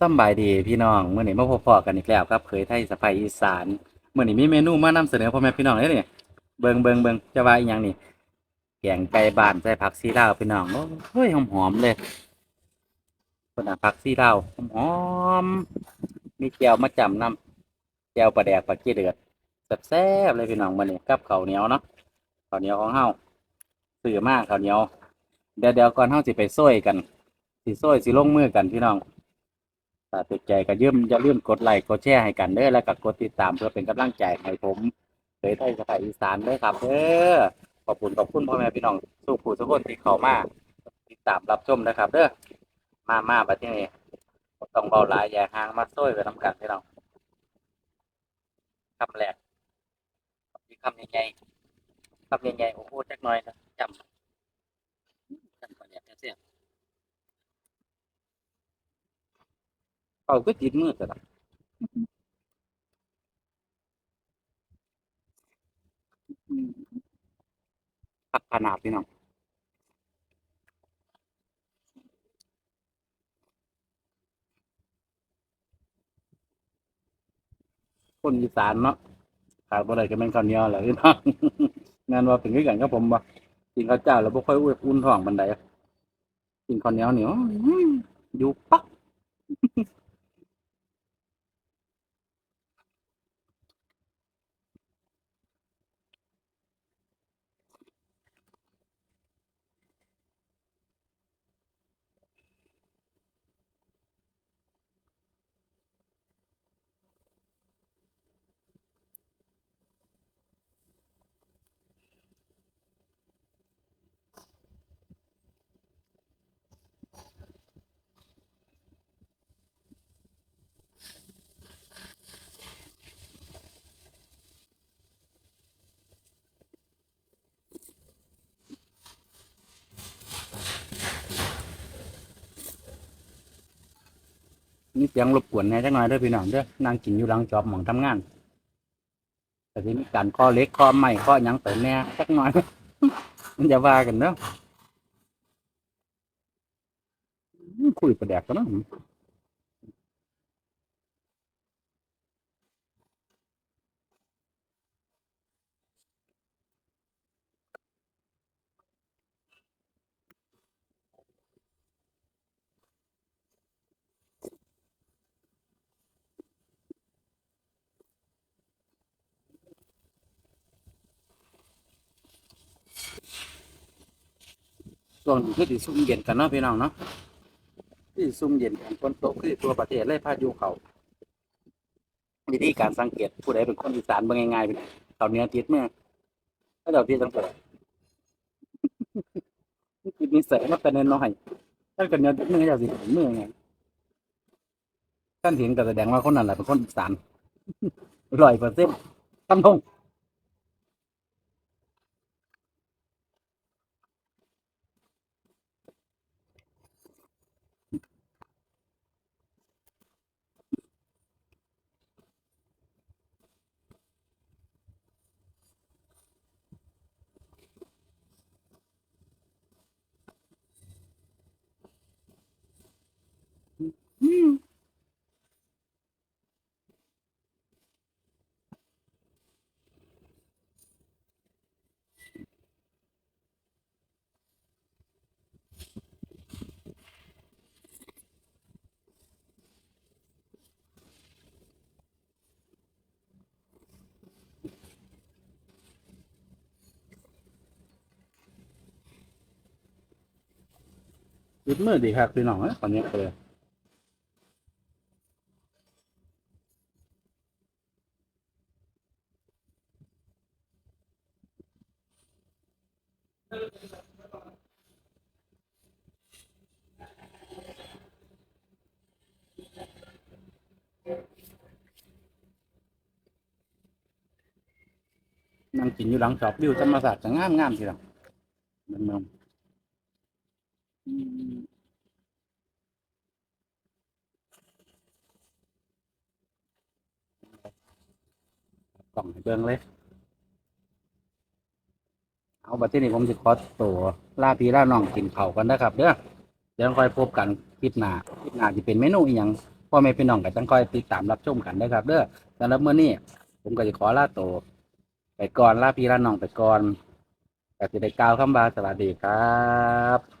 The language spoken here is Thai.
สบายดีพี่น้องเมื้อนี้มาพบพอกันอีกแล้วครับเคยไทยสะพายอีสานเมื้อนี้มีเมนูมานำเสนอพ่อแม่พี่น้องเลยนี่เบิงเบิงเบิงจะว่าอีหยังนี่แกงไก่บานใส่ผักซีลาวพี่น้องโอ้ยหอมๆเลยคนน่ะผักซีลาวหอมๆมีแก้วมาจำนำแก้วปลาแดกปลากี้เดือดแซ่บๆเลยพี่น้องมื้อนี้กับข้าวเหนียวเนาะข้าวเหนียวของเฮาซื้อมากข้าวเหนียวเดี๋ยวเดี๋ยวก่อนเฮาสิไปซ้อยกันสิซ้อยสิลงมือกันพี่น้อง ถ้าติดใจก็ยืมอย่าลืมกดไลค์กดแชร์ให้กันเด้อแล้วก็กดติดตามเพื่อเป็นกำลังใจให้ผมเคยไทยสไตล์อีสานด้อครับเด้อขอบคุณขอบคุณพ่อแม่พี่น้องสู้ผู้ทุกคนที่เข้ามาติดตามรับชมนะครับ เด้อมามาบัดนี้บ่ต้องเบาหลายอย่าห่างมาซ้อยไปนำกันพี่น้องคำแรกมีคำใหญ่ๆคำใหญ่ๆโอ้โหจักหน่อยนะจำจำก่อนเนี่ยเสีย เอาก็จิตมือกันละปักขนาดพี่น้องคนอีสานเนาะขาดบ่ได้ก็แม่นข้าวเหนียวแหละพี่น้องงานว่าเป็นคือกันกับผมบ่ากินข้าวเจ้าแล้วบ่ค่อยอุ้ยอุ่นท้องปานใดกินข้าวเหนียวเหนียวอื้ออยู่ปัก มีเสียงรบกวนแน่จักหน่อยเด้อพี่น้องเด้อนั่งกินอยู่หลังจอบหม่องทำงาน แต่ที่มีการข้อเล็กข้อใหม่ข้อหยังไปแน่สักหน่อย มันจะว่ากันเนาะอืมคุยประแดกกันเนาะ ช่วงนี้คือสิซุ่มเย็นกันเนาะพี่น้องเนาะคือสิซุ่มเย็นกันฝนตกคือตัวประเทศเลยพายุเขาวิธีการสังเกตผู้ใดเป็นคนอีสานเบิ่งง่ายๆเป็นเขาเหนี้ยติดเมื่อถ้าเราที่สังเกตคิดนิสัยมาแต่น้อยๆถ้าเกิดเนี้ยติดมือจะสิเห็นมือไงท่านเห็นก็แสดงว่าคนนั้นแหละเป็นคนอีสานร้อยเปอร์เซ็นต์ทำทง ติดมือดีครับพี่น้องเอ้ยตอนนี้เลยนั่งกินอยู่หลังจอบวิวธรรมศาสตร์จะงามงามทีเดียวมันเมืองอืม กล่องให้เบิ่งเลย เอาบัดที่นี่ผมจะขอตัวลาพี่ลาน้องกินข้าวกันนะครับเด้อเดี๋ยวค่อยพบกันคลิปหน้าคลิปหน้าจะเป็นเมนูอีหยังพ่อแม่พี่น้องก็ต้องคอยติดตามรับชมกันเด้อครับ เด้อสำหรับมื้อนี้ผมก็จะขอลาโตวไปก่อนลาพี่ลาน้องไปก่อนก็สิได้กล่าวคำว่าสวัสดีครับ